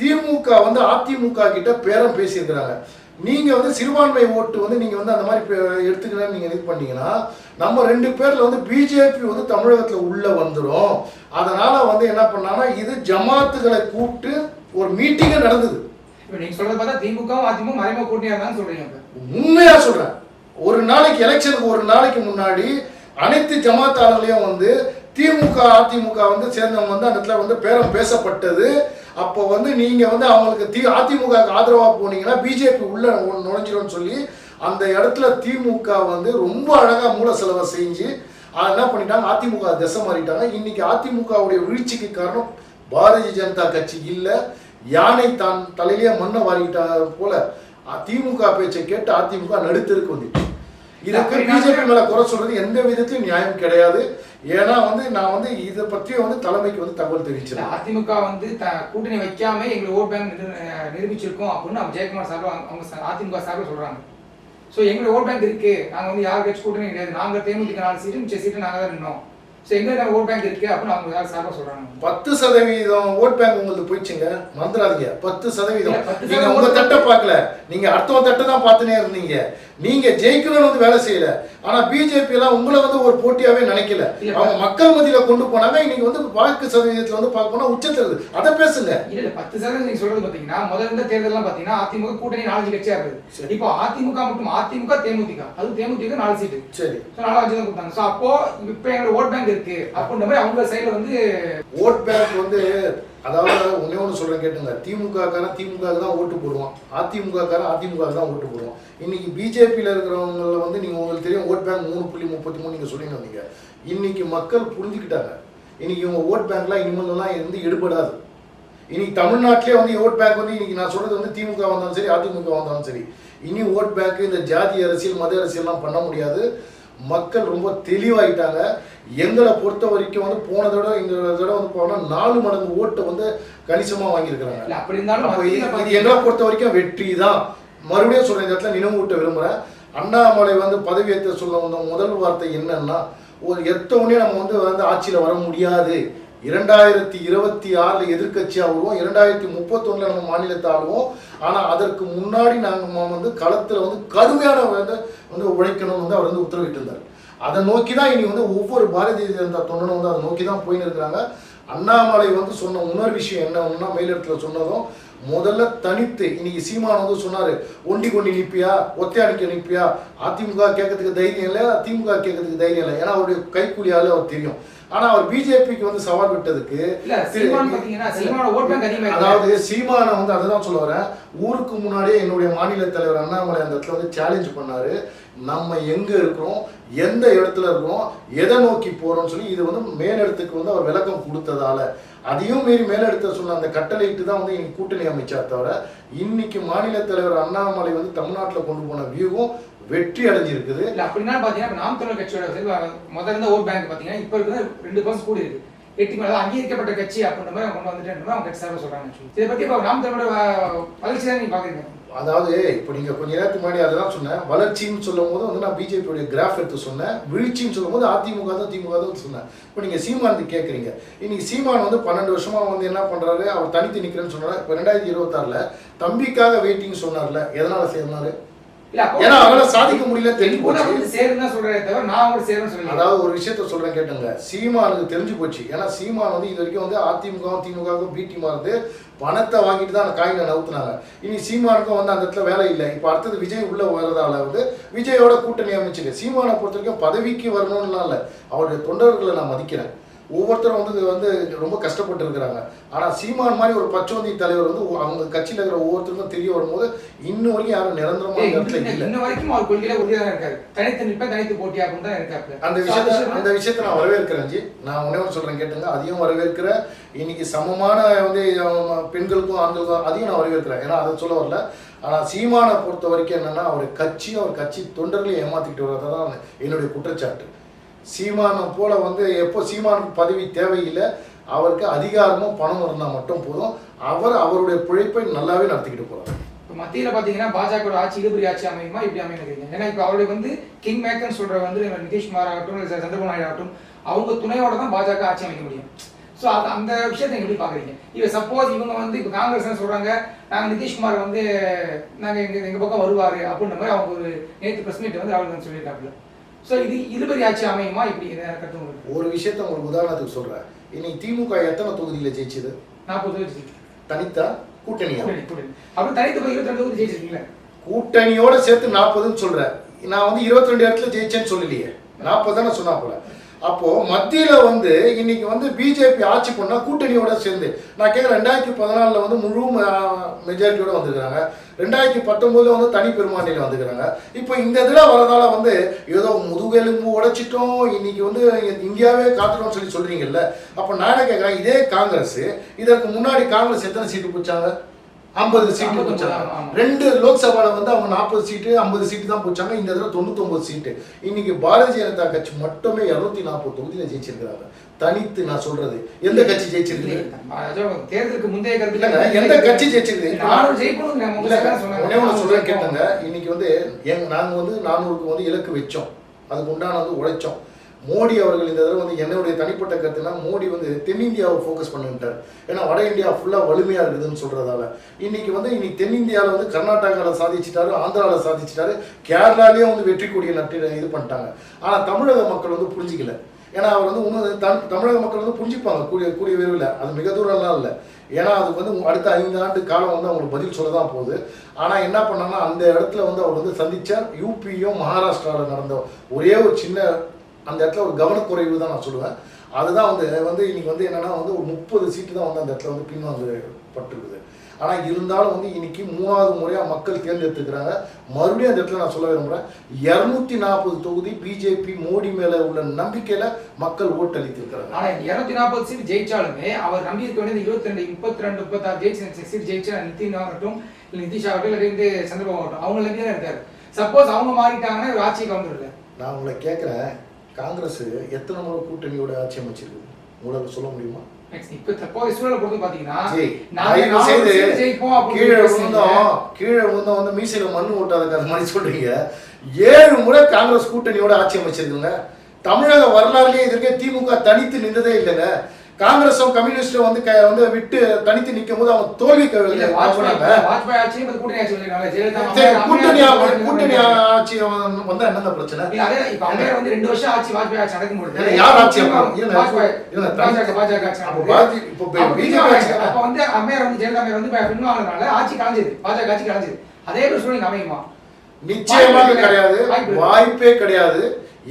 திமுக வந்து அதிமுக கிட்ட பேரம் பேசியிருக்கிறாங்க. நீங்க வந்து சிறுபான்மை ஓட்டு வந்து நீங்க வந்து அந்த மாதிரி பே- எடுத்துக்கணும்னு நீங்க இது பண்ணீங்கன்னா நம்ம ரெண்டு பேர்ல வந்து பிஜேபி வந்து தமிழகத்துல உள்ள வந்துடும் அதனால வந்து என்ன பண்ணாங்கன்னா இது ஜமாத்துகளை கூப்பிட்டு ஒரு மீட்டிங்கே நடந்தது. இப்ப நீங்க சொல்றது பார்த்தா திமுக அதிமுக மறைமுக கூட்டணியா இருந்தாலும் சொல்றீங்க இப்ப. உண்மையா சொல்றேன். ஒரு நாளைக்கு எலெக்ஷனுக்கு ஒரு நாளைக்கு முன்னாடி அனைத்து ஜமாத்தாளர்களையும் வந்து திமுக அதிமுக வந்து சேர்ந்தவங்க வந்து அந்த இடத்துல வந்து பேரம் பேசப்பட்டது. அப்போ வந்து நீங்க வந்து அவங்களுக்கு தி அதிமுக ஆதரவா போனீங்கன்னா பிஜேபி உள்ள நுழைஞ்சிரும்னு சொல்லி அந்த இடத்துல திமுக வந்து ரொம்ப அழகா மூல செலவை செஞ்சு அதை என்ன பண்ணிட்டாங்க? அதிமுக திசை மாறிட்டாங்க. இன்னைக்கு அதிமுகவுடைய வீழ்ச்சிக்கு காரணம் பாரதிய ஜனதா கட்சி இல்ல. யானை தான் தலையிலேயே மண்ணை வாரிக்கிட்டா போல திமுக பேச்சை கேட்டு அதிமுக நடுத்தருக்கு வந்துச்சு. இதுக்கு பிஜேபி மேல குறை சொல்றது எந்த விதத்திலும் நியாயம் கிடையாது. ஏன்னா வந்து நான் வந்து இதை பற்றி வந்து தலைமைக்கு வந்து தகவல் இல்ல, தெரிவிச்சிருக்கேன் அதிமுக வந்து த- கூட்டணி வைக்காம எங்களை ஓட் பேங்க் நிரூபிச்சிருக்கோம் அப்படின்னு நம்ம ஜெயக்குமார் சார்பில் அவங்க- அவங்க அதிமுக சார்பில் சொல்றாங்க. ஸோ எங்களுக்கு ஓட் பேங்க் இருக்கு. நாங்கள் வந்து யாருக்கு கூட்டணி கிடையாது. நாங்கள் தேமுதிக நாலு சீட்டு மிச்ச சீட்டு நாங்கள் தான் நின்னோம். சோ எங்களுக்கு ஓட் பேங்க் இருக்கு அப்படின்னு அவங்க யார் சார்பா சொல்றாங்க பத்து சதவீதம் ஓட் பேங்க் உங்களுக்கு போயிடுச்சுங்க. மறந்துடாதீங்க. பத்து சதவீதம். நீங்க உங்க தட்டை பார்க்கல. நீங்க அடுத்தவங்க தட்டை தான் பார்த்துனே இருந்தீங்க. நீங்க ஜெயிக்கணும்னு வந்து வேலை செய்யல. ஆனா பிஜேபி எல்லாம் உங்களை வந்து ஒரு போட்டியாவே நினைக்கல. அவங்க மக்கள் மத்தியில கொண்டு போனாங்க. இன்னைக்கு வந்து வாக்கு சதவீதத்துல வந்து பார்க்க போனா உச்சத்துல அதை பேசுங்க. இல்ல பத்து சதவீதம் நீங்க சொல்றது பாத்தீங்கன்னா முதல்ல இருந்த தேர்தல்லாம் பாத்தீங்கன்னா அதிமுக கூட்டணி நாலஞ்சு கட்சியா சரி. இருக்குது இப்போ அதிமுக மட்டும் அதிமுக தேமுதிக. அது தேமுதிக நாலு சீட்டு. சரி. ஸோ நாலாவது தான் கொடுத்தாங்க. ஸோ அப்போ இப்போ எங்களோட ஓட் பேங்க் இருக்கு. அப்படின்ற மாதிரி அவங்க சைடுல வந்து ஓட் பேங்க் வந்து அதாவது ஒண்ணே ஒன்று சொல்கிறேன் கேட்டுங்க. திமுக காரன் திமுக தான் ஓட்டு போடுவான். அதிமுகக்காரன் அதிமுக தான் ஓட்டு போடுவான். இன்னைக்கு பிஜேபியில் இருக்கிறவங்கள வந்து நீங்கள் உங்களுக்கு தெரியும் ஓட் பேங்க் மூணு புள்ளி முப்பத்தி மூணு நீங்கள் சொல்லி வந்தீங்க இன்னைக்கு மக்கள் புரிஞ்சுக்கிட்டாங்க. இன்னைக்கு இவங்க ஓட் பேங்க்லாம் இனிமேல்லாம் இருந்து எடுபடாது இன்னைக்கு தமிழ்நாட்டிலே வந்து ஓட் பேங்க் வந்து இன்னைக்கு நான் சொல்றது வந்து திமுக வந்தாலும் சரி அதிமுக வந்தாலும் சரி. இனி ஓட் பேங்க் இந்த ஜாதி அரசியல் மத அரசியல்லாம் பண்ண முடியாது. மக்கள் ரொம்ப தெளிவாயிட்டாங்க. எங்களை பொறுத்த வரைக்கும் வந்து போன தடவை வந்து போனா நாலு மடங்கு ஓட்டை வந்து கணிசமா வாங்கியிருக்கிறாங்க. அப்படி இருந்தாலும் இது- எங்களை பொறுத்த வரைக்கும் வெற்றி தான். மறுபடியும் சொல்றேன் இந்த இடத்துல நினைவு ஊட்ட விரும்புறேன். அண்ணாமலை வந்து பதவியேற்ற சொல்ல வந்த முதல் வார்த்தை என்னன்னா ஒரு எத்தவொடனே நம்ம வந்து வந்து ஆட்சியில வர முடியாது. இரண்டாயிரத்தி இருபத்தி ஆறுல எதிர்கட்சி ஆகுவோம். இரண்டாயிரத்தி முப்பத்தொன்னில் நம்ம மாநிலத்தை ஆளுவோம். ஆனால் அதற்கு முன்னாடி நாங்கள் வந்து களத்தில் வந்து கடுமையான வந்து வந்து உழைக்கணும்னு வந்து அவர் வந்து உத்தரவிட்டு இருந்தார் அதை நோக்கி தான் இனி வந்து ஒவ்வொரு பாரதிய ஜனதா தொண்டனும் வந்து அதை நோக்கி தான் போயின்னு இருக்கிறாங்க. அண்ணாமலை வந்து சொன்ன இன்னொரு விஷயம் என்ன ஒன்றுனா மயிலிடத்தில் சொன்னதும் முதல்ல தனித்து இன்னைக்கு சீமான் வந்து சொன்னாரு ஒண்டி கொண்டி நிப்பியா ஒத்தையாடிக்க நிப்பியா? அதிமுக கேட்கறதுக்கு தைரியம் இல்லை திமுக கேட்கறதுக்கு தைரியம் இல்லை ஏன்னா அவருடைய கைக்கூலியால அவர் தெரியும். ஆனா அவர் பிஜேபிக்கு வந்து சவால் விட்டதுக்கு. அதாவது சீமானை வந்து அதை தான் சொல்ல வரேன். ஊருக்கு முன்னாடியே என்னுடைய மாநில தலைவர் அண்ணாமலை அந்த இடத்துல வந்து சேலஞ்ச் பண்ணாரு. நம்ம எங்கே இருக்கிறோம் எந்த இடத்துல இருக்கிறோம் எதை நோக்கி போகிறோம்னு சொல்லி இது வந்து மேலிடத்துக்கு வந்து அவர் விளக்கம் கொடுத்ததால. அதையும் மீறி மேலிடத்த சொன்ன அந்த கட்டளையிட்டு தான் வந்து இன்னைக்கு கூட்டணி அமைச்சார் தவிர இன்னைக்கு மாநில தலைவர் அண்ணாமலை வந்து தமிழ்நாட்டில் கொண்டு போன வியூவும் வெற்றி அடைஞ்சிருக்குது. அப்படின்னா பார்த்தீங்கன்னா நாம் தமிழர் கட்சியோட முதல்ல இருந்த ஓட் பேங்க் பார்த்தீங்கன்னா இப்போ இருக்கிற ரெண்டு பர்சன்ட் கூடி இருக்கு. எட்டு மேல அங்கீகரிக்கப்பட்ட கட்சி அப்படின்ற மாதிரி அவங்க கொண்டு வந்துட்டு அவங்க கட்சி சார்பாக சொல்கிறாங்க இதை பற்றி இப்போ நாம் தமிழோட வளர்ச்சி தான் நீங்கள் பார்க்குறீங்க அதாவது இப்போ நீங்க கொஞ்ச நேரத்துக்கு முன்னாடி அதை தான் சொன்னேன். வளர்ச்சின்னு சொல்லும் போது வந்து நான் பிஜேபியோட கிராஃப் எடுத்து சொன்னேன். வீழ்ச்சின்னு சொல்லும் போது அதிமுக தான் திமுக தான் சொன்னேன். இப்போ நீங்க சீமான் கேட்குறீங்க இன்னைக்கு சீமான் வந்து பன்னெண்டு வருஷமா வந்து என்ன பண்றாரு? அவர் தனித்து நிக்கிறேன்னு சொன்னாரு. இப்போ ரெண்டாயிரத்தி இருபத்தாறுல தம்பிக்காக வெயிட்டிங் சொன்னார்ல. எதனால சேர்ந்தாரு? ஏன்னா அவரால் சாதிக்க முடியல தெரிஞ்சு போச்சு. சேருன்னு சொல்றேன் தவிர நான் கூட சேருன்னு சொல்லல. அதாவது ஒரு விஷயத்த சொல்றேன் கேட்டுங்க. சீமானுக்கு தெரிஞ்சு போச்சு. ஏன்னா சீமான் வந்து இது வரைக்கும் வந்து அதிமுகவும் திமுகவும் பி டீமா இருந்து பணத்தை வாங்கிட்டு தான் அந்த காயினை நவுத்துனாங்க. இனி சீமானுக்கும் வந்து அந்த இடத்துல வேலை இல்லை. இப்போ அடுத்தது விஜய் உள்ள வர்றதால வந்து விஜயோட கூட்டணி அமைச்சுங்க சீமானை பொறுத்த வரைக்கும் பதவிக்கு வரணும்லாம் இல்லை. அவருடைய தொண்டர்களை நான் மதிக்கிறேன். ஒவ்வொருத்தரும் வந்து வந்து ரொம்ப கஷ்டப்பட்டு இருக்கிறாங்க. ஆனா சீமான் மாதிரி ஒரு பச்சோந்தி தலைவர் வந்து அவங்க கட்சியில இருக்கிற ஒவ்வொருத்தருக்கும் தெரிய வரும்போது இன்னும் வரைக்கும் யாரும் நிரந்தரமா ஏய், அந்த இடத்துல இல்லை. இன்ன வரைக்கும் அவர் கொள்கையில உறுதியா தான் இருக்காரு. தனித்து நிற்பேன் தனித்து போட்டி அப்படின்னு தான் இருக்காரு அந்த விஷயத்த அந்த விஷயத்தை நான் வரவேற்கிறேன் ஜி நான் ஒன்று சொல்றேன் கேட்டுங்க. அதையும் வரவேற்கிறேன் இன்னைக்கு சமமான வந்து பெண்களுக்கும் ஆண்களுக்கும் அதையும் நான் வரவேற்கிறேன். ஏன்னா அதை சொல்ல வரல. ஆனா சீமானை பொறுத்த வரைக்கும் என்னன்னா அவர் கட்சி அவர் கட்சி தொண்டர்களையும் ஏமாத்திக்கிட்டு வர்றதா தான் என்னுடைய குற்றச்சாட்டு. சீமானை போல வந்து எப்போ சீமானுக்கு பதவி தேவையில்லை அவருக்கு அதிகாரமும் பணம் இருந்தால் மட்டும் போதும். அவர் அவருடைய பிழைப்பை நல்லாவே நடத்திக்கிட்டு போறாரு. இப்போ மத்தியில் பார்த்தீங்கன்னா பாஜக ஆட்சி இழுபறி ஆட்சி அமையுமா இப்படி அமையுங்க ஏன்னா இப்போ அவருடைய வந்து கிங் மேக்கர்னு சொல்கிற வந்து நிதிஷ்குமார் ஆகட்டும் இல்ல சந்திரபாபு நாயுடு ஆகட்டும் அவங்க துணையோட தான் பாஜக ஆட்சி அமைக்க முடியும். ஸோ அது அந்த விஷயத்தை எப்படி பார்க்குறீங்க இப்போ சப்போஸ் இவங்க வந்து இப்போ காங்கிரஸ் சொல்கிறாங்க நாங்கள் நிதிஷ்குமார் வந்து நாங்கள் எங்கள் எங்கள் பக்கம் வருவார் அப்படின்ற மாதிரி அவங்க ஒரு நேற்று பிரஸ் மீட் வந்து ராகுல் காந்தி சொல்லியிருக்காப்புல. ஸோ இது இழுபறி ஆட்சி அமையுமா? இப்படி இதை உங்களுக்கு ஒரு விஷயத்த உங்களுக்கு உதாரணத்துக்கு சொல்றேன். இன்னைக்கு திமுக எத்தனை தொகுதியில் ஜெயிச்சது? நாற்பது தொகுதி தனித்தா? கூட்டணியா? கூட்டணி அப்புறம் தனித்து இருபத்தி ரெண்டு தொகுதி ஜெயிச்சிருக்கீங்களா கூட்டணியோட கூட்டணியோட சேர்த்து நாற்பதுன்னு சொல்றேன். நான் வந்து இருபத்தி ரெண்டு இடத்துல ஜெயிச்சேன்னு சொல்லலையே. நாற்பது தானே சொன்னா போல. அப்போ மத்தியில வந்து இன்னைக்கு வந்து பிஜேபி ஆட்சி பண்ணா கூட்டணியோட சேர்ந்து நான் கேட்குறேன் ரெண்டாயிரத்தி பதினாலுல வந்து முழு மெஜாரிட்டியோட வந்துருக்காங்க ரெண்டாயிரத்தி பத்தொன்பதுல வந்து தனி பெரும்பான்மையில வந்துக்கிறாங்க இப்போ இந்த இதில் வரதால வந்து ஏதோ முதுகெலும்பு உடைச்சிட்டோம் இன்னைக்கு வந்து இந்தியாவே காத்துறோம்னு சொல்லி சொல்றீங்கல்ல அப்போ நான் என்ன கேட்குறேன் இதே காங்கிரஸ் இதற்கு முன்னாடி காங்கிரஸ் எத்தனை சீட்டு பிடிச்சாங்க? ஐம்பது சீட்டு பிடிச்சாங்க. ரெண்டு லோக்சபால வந்து அவங்க நாற்பது சீட்டு ஐம்பது சீட்டு தான் பிடிச்சாங்க. இந்த தடவை தொண்ணூத்தொன்பது சீட்டு இன்னைக்கு பாரதிய ஜனதா கட்சி மட்டுமே இருநூத்தி நாற்பது தொகுதியில ஜெயிச்சிருக்கிறாங்க. தனித்து நான் சொல்றது. எந்த கட்சி ஜெயிச்சிருக்கு தேர்தலுக்கு முந்தைய கருத்து எந்த கட்சி ஜெயிச்சிருக்கு சொல்றேன் கேட்டுங்க இன்னைக்கு வந்து எங்க நாங்க வந்து நானூறுக்கு வந்து இலக்கு வச்சோம். அதுக்கு உண்டான வந்து உழைச்சோம். மோடி அவர்கள் இந்த தடவை வந்து என்னுடைய தனிப்பட்ட கருத்துனா மோடி வந்து தென்னிந்தியாவை ஃபோக்கஸ் பண்ணிட்டார். ஏன்னா வட இந்தியா ஃபுல்லாக வலிமையாக இருக்குதுன்னு சொல்கிறதால இன்னைக்கு வந்து இன்னைக்கு தென்னிந்தியாவில் வந்து கர்நாடகாவில் சாதிச்சிட்டாரு ஆந்திராவில் சாதிச்சிட்டாரு கேரளாலேயும் வந்து வெற்றி கொடியை நட்டு இது பண்ணிட்டாங்க. ஆனால் தமிழக மக்கள் வந்து புரிஞ்சிக்கல. ஏன்னா அவர் வந்து இன்னும் தம் தமிழக மக்கள் வந்து புரிஞ்சுப்பாங்க. கூடிய கூடிய விரைவில். அது மிக தூரம்லாம் இல்லை. ஏன்னா அதுக்கு வந்து அடுத்த ஐந்து ஆண்டு காலம் வந்து அவங்களுக்கு பதில் சொல்ல தான் போகுது. ஆனால் என்ன பண்ணாங்கன்னா அந்த இடத்துல வந்து அவர் வந்து சந்தித்தார் யூபியும் மகாராஷ்டிராவில் நடந்த ஒரே ஒரு சின்ன அந்த இடத்துல ஒரு கவனக்குறைவு தான் நான் சொல்லுவேன். அதுதான் வந்து வந்து இன்னைக்கு வந்து என்னன்னா வந்து ஒரு முப்பது சீட்டு தான் வந்து அந்த இடத்துல வந்து பின்வாங்க பட்டிருக்குது ஆனால் இருந்தாலும் வந்து இன்னைக்கு மூணாவது முறையாக மக்கள் தேர்ந்தெடுத்துக்கிறாங்க மறுபடியும் அந்த இடத்துல நான் சொல்ல விரும்புகிறேன் இரநூத்தி நாற்பது தொகுதி பிஜேபி மோடி மேலே உள்ள நம்பிக்கையில் மக்கள் ஓட்டளித்திருக்கிறாங்க. ஆனா இந்த இருநூத்தி நாற்பது சீட் ஜெயிச்சாலுமே அவர் நம்பி இருக்க வேண்டியது இருபத்தி ரெண்டு முப்பத்தி ரெண்டு முப்பத்தாறு ஜெயிச்சு சீட் ஜெயிச்சா நிதின் ஆகட்டும் இல்லை நிதிஷ் ஆகட்டும் இல்லை வந்து சந்திரபாபு ஆகட்டும் அவங்க நம்பி தான் இருக்காரு. சப்போஸ் அவங்க மாறிட்டாங்கன்னா ஆட்சிக்கு வந்துருது நான் உங்களை கேட்குறேன் காங்கிரஸ் எத்தனை முறை கூட்டணியோட ஆட்சி அமைச்சிருக்கு? உங்களால் சொல்ல முடியுமா? கீழே. விழுந்தோம். வந்து மீசையில மண்ணு ஓட்டாத மாதிரி சொல்றீங்க. ஏழு முறை காங்கிரஸ் கூட்டணியோட ஆட்சி அமைச்சிருக்குங்க. தமிழக வரலாறுலயே இதற்கே திமுக தனித்து நின்றதே இல்லைங்க. காங்கிரஸும் கம்யூனிஸ்டும் வந்து வந்து விட்டு தனித்து நிற்கும் போது அவங்க தோல்வி கூட்டணி கூட்டணி ஆட்சி வந்தா என்னங்க பிரச்சனை? ரெண்டு வருஷம் ஆட்சி வாஜ்பாய் ஆட்சி நடக்கும்பொழுது இல்ல, யார் ஆட்சி அப்போ? வந்து அம்மையார் வந்து ஜெயலலிதா அம்மையார் வந்து பின்வாங்கினால ஆட்சி கலைஞ்சது. பாஜக ஆட்சி கலைஞ்சது. அதே ஒரு சூழ்நிலை அமையுமா? நிச்சயமாக வாய்ப்பு கிடையாது. வாய்ப்பே கிடையாது.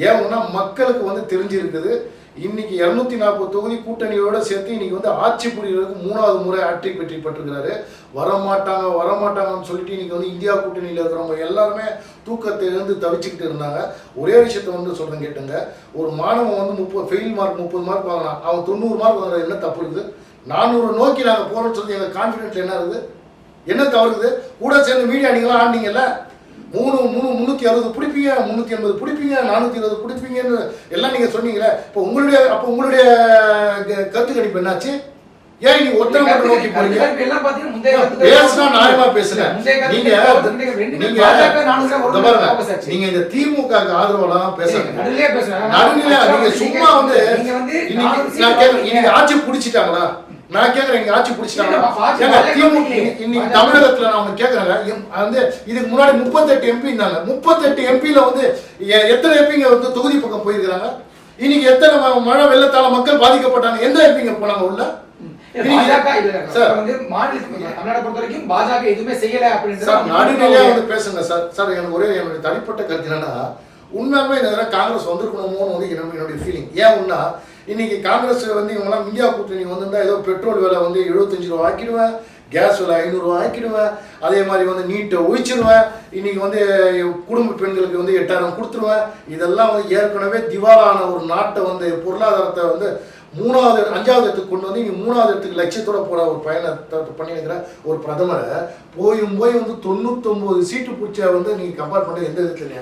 ஏன்னா மக்களுக்கு வந்து தெரிஞ்சிருக்குது. இன்னைக்கு இரநூத்தி நாற்பது தொகுதி கூட்டணியோட சேர்த்து இன்னைக்கு வந்து ஆட்சி புரியறதுக்கு மூணாவது முறை ஆட்சி வெற்றி பெற்றிருக்கிறாரு வரமாட்டாங்க வரமாட்டாங்கன்னு சொல்லிட்டு இன்னைக்கு வந்து இந்தியா கூட்டணியில் இருக்கிறவங்க எல்லாருமே தூக்கத்தை இருந்து தவிச்சுக்கிட்டு இருந்தாங்க. ஒரே விஷயத்த வந்து சொல்றேன் கேட்டுங்க. ஒரு மாணவன் வந்து முப்பது ஃபெயில் மார்க் முப்பது மார்க் வாங்கினான் அவன் தொண்ணூறு மார்க் வாங்குறது என்ன தப்பு இருக்குது? நானூறு நோக்கி நாங்கள் போறோம்னு சொல்லி எங்கள் கான்ஃபிடென்ஸ் என்ன இருக்குது? என்ன தவறுது கூட சேர்ந்து மீடியா நீங்களாம் ஆண்டிங்கல்ல மூணு மூணு முந்நூற்றி அறுபது பிடிப்பீங்க முந்நூற்றி எண்பது பிடிப்பீங்க நானூற்றி இருபது பிடிப்பீங்கன்னு எல்லாம் நீங்கள் சொன்னீங்களே இப்போ உங்களுடைய அப்போ உங்களுடைய கருத்து கணிப்பு என்னாச்சு? ஏன் நீ ஒருத்தரை மட்டும் நோக்கி போறீங்க? பேசுனா நியாயமா கருத்து நீங்க நீங்க பாருங்க. நீங்க இந்த திமுக ஆதரவெல்லாம் பேசுறீங்க நடுநிலையா நீங்க சும்மா வந்து நீங்க. இன்னைக்கு ஆட்சி பிடிச்சிட்டாங்களா? நான் கேக்குறேன் இங்க ஆட்சி இல்லையே. இன்னைக்கு. தமிழகத்துல நான் கேக்குறேங்க எம்- வந்து இதுக்கு முன்னாடி முப்பத்தெட்டு எம்பி இருந்தாங்க. முப்பத்தெட்டு எம்பில வந்து எத்தனை எம்பிங்க வந்து தொகுதி பக்கம் போயிருக்கிறாங்க? இன்னைக்கு எத்தனை மழை வெள்ளத்தால மக்கள் பாதிக்கப்பட்டாங்க? எந்த எம்பிங்க போனாங்க உள்ள? பாஜக எதுவுமே செய்யல அவங்க வந்து பேசுங்க சார். சார் எனக்கு ஒரே என்னுடைய தனிப்பட்ட கருத்து என்னன்னா உண்மையாலுமே இந்த காங்கிரஸ் வந்திருக்கணுமோன்னு வந்து என்னுடைய ஃபீலிங் ஏன் உன்னா இன்னைக்கு காங்கிரஸ் வந்து இவங்கெல்லாம் இந்தியா கூட்டணி வந்திருந்தா ஏதோ பெட்ரோல் விலை வந்து எழுபத்தஞ்சு ரூபா ஆக்கிடுவேன். கேஸ் விலை ஐநூறுரூவா ஆக்கிடுவேன். அதே மாதிரி வந்து நீட்டை ஒழிச்சிருவேன். இன்னைக்கு வந்து குடும்ப பெண்களுக்கு வந்து எட்டாயிரம் கொடுத்துருவேன். இதெல்லாம் வந்து ஏற்கனவே திவாலான ஒரு நாட்டை வந்து பொருளாதாரத்தை வந்து மூணாவது அஞ்சாவது இடத்துக்கு கொண்டு வந்து இங்கே மூணாவது இடத்துக்கு லட்சியத்தோட போற ஒரு பயணத்தை பண்ணியிருக்கிற ஒரு பிரதமரை போயும் போய் வந்து தொண்ணூத்தொன்பது சீட்டு பிடிச்ச வந்து நீங்க கம்பேர் பண்ண எந்த விதத்துல.